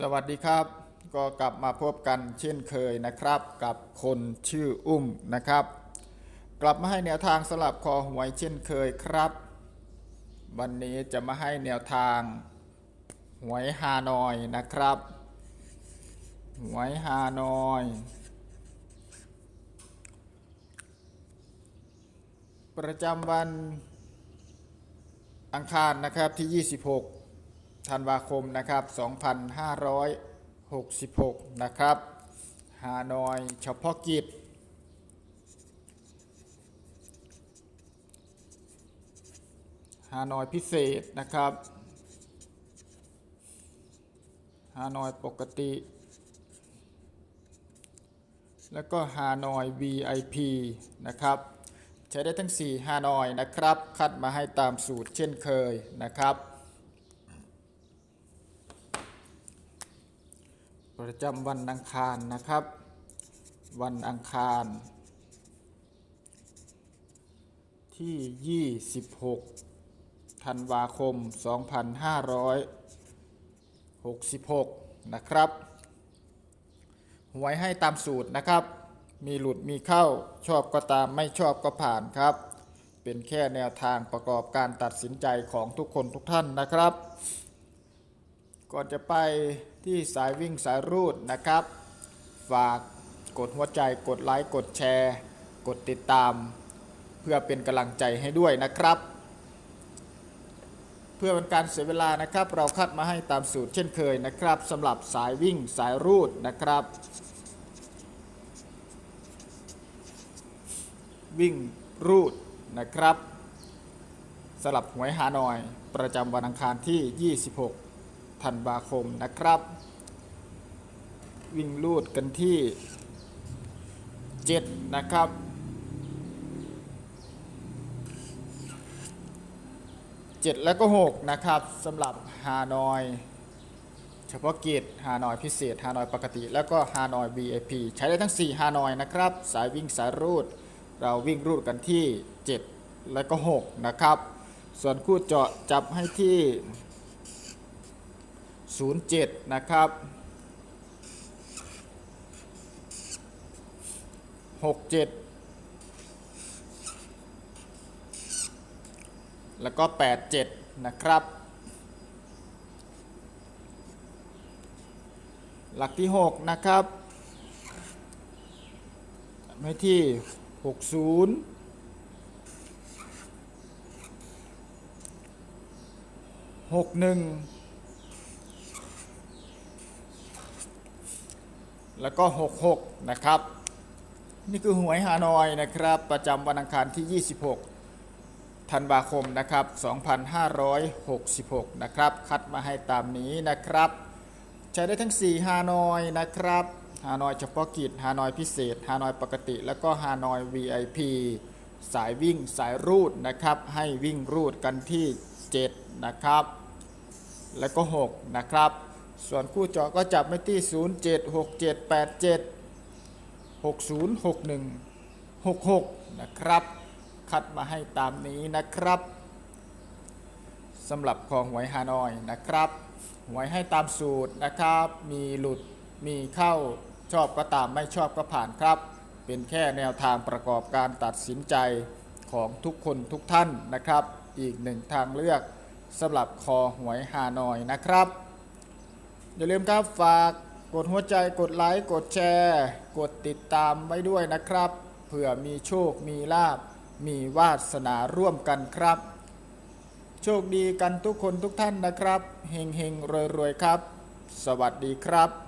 สวัสดีครับ ก็กลับมาพบกันเช่นเคยนะครับ กับคนชื่ออุ้มนะครับ กลับมาให้แนวทางสลับคอหวยเช่นเคยครับ วันนี้จะมาให้แนวทางหวยฮานอยนะครับหวยฮานอยประจำวันอังคารนะครับที่ 26 ธันวาคมนะครับ 2566 นะครับฮานอยเฉพาะกิจ ฮานอยพิเศษนะครับ ฮานอยปกติ แล้วก็ฮานอย VIP นะครับ ใช้ได้ทั้ง 4 ฮานอยนะครับ คัดมาให้ตามสูตรเช่นเคยนะครับ ประจำวันอังคารนะครับ วันอังคาร ที่ 26 ธันวาคม 2566 นะครับ หวยให้ตามสูตรนะครับ มีหลุดมีเข้าชอบก็ตามไม่ชอบก็ผ่านครับ เป็นแค่แนวทางประกอบการตัดสินใจของทุกคนทุกท่านนะครับ ก่อนจะไปที่สายวิ่งสายรูดนะครับ ฝากกดหัวใจกดไลค์กดแชร์ กดติดตาม เพื่อเป็นกำลังใจให้ด้วยนะครับ เพื่อเป็นการเสียเวลานะครับ เราคัดมาให้ตามสูตรเช่นเคยนะครับสำหรับสายวิ่งสายรูดนะครับ วิ่งรูดนะครับสลับหวยฮานอย ประจำวันอังคารที่ 26 ธันวาคมนะครับ วิ่งรูดกันที่ 7 นะครับ 7 แล้วก็ 6 นะครับสำหรับฮานอย เฉพาะกิจฮานอยพิเศษฮานอยปกติ แล้วก็ฮานอย VIP ใช้ได้ทั้ง 4 ฮานอยนะครับ สายวิ่งสายรูด เราวิ่งรูดกันที่ 7 และก็ 6 นะครับ ส่วนคู่เจาะจับให้ที่ 07 นะครับ 67 แล้วก็ 87 นะครับ หลักที่ 6 นะครับไม่ที่ 60 61 แล้วก็ 66 นะครับ นี่คือหวยฮานอยนะครับ ประจำวันอังคารที่ 26 ธันวาคมนะครับ 2566 นะครับ คัดมาให้ตามนี้นะครับ ใช้ได้ทั้ง 4 ฮานอยนะครับฮานอยเฉพาะกิจฮานอยพิเศษฮานอยปกติ แล้วก็ฮานอย VIP สายวิ่งสายรูดนะครับ ให้วิ่งรูดกันที่ 7 นะครับ แล้วก็ 6 นะครับ ส่วนคู่เจาะก็จับไม่ที่ 0 7 6 7 8 7 60 61 66 นะครับ คัดมาให้ตามนี้นะครับสำหรับของหวยฮานอยนะครับ หวยให้ตามสูตรนะครับ มีหลุดมีเข้าชอบก็ตามไม่ชอบก็ผ่านครับ เป็นแค่แนวทางประกอบการตัดสินใจของทุกคนทุกท่านนะครับ อีกหนึ่งทางเลือกสำหรับคอหวยฮานอยนะครับ อย่าลืมครับฝากกดหัวใจกดไลค์กดแชร์ กดติดตามไว้ด้วยนะครับ เผื่อมีโชคมีลาบ มีวาสนาร่วมกันครับ โชคดีกันทุกคนทุกท่านนะครับเฮงเฮงรวยรวยครับ สวัสดีครับ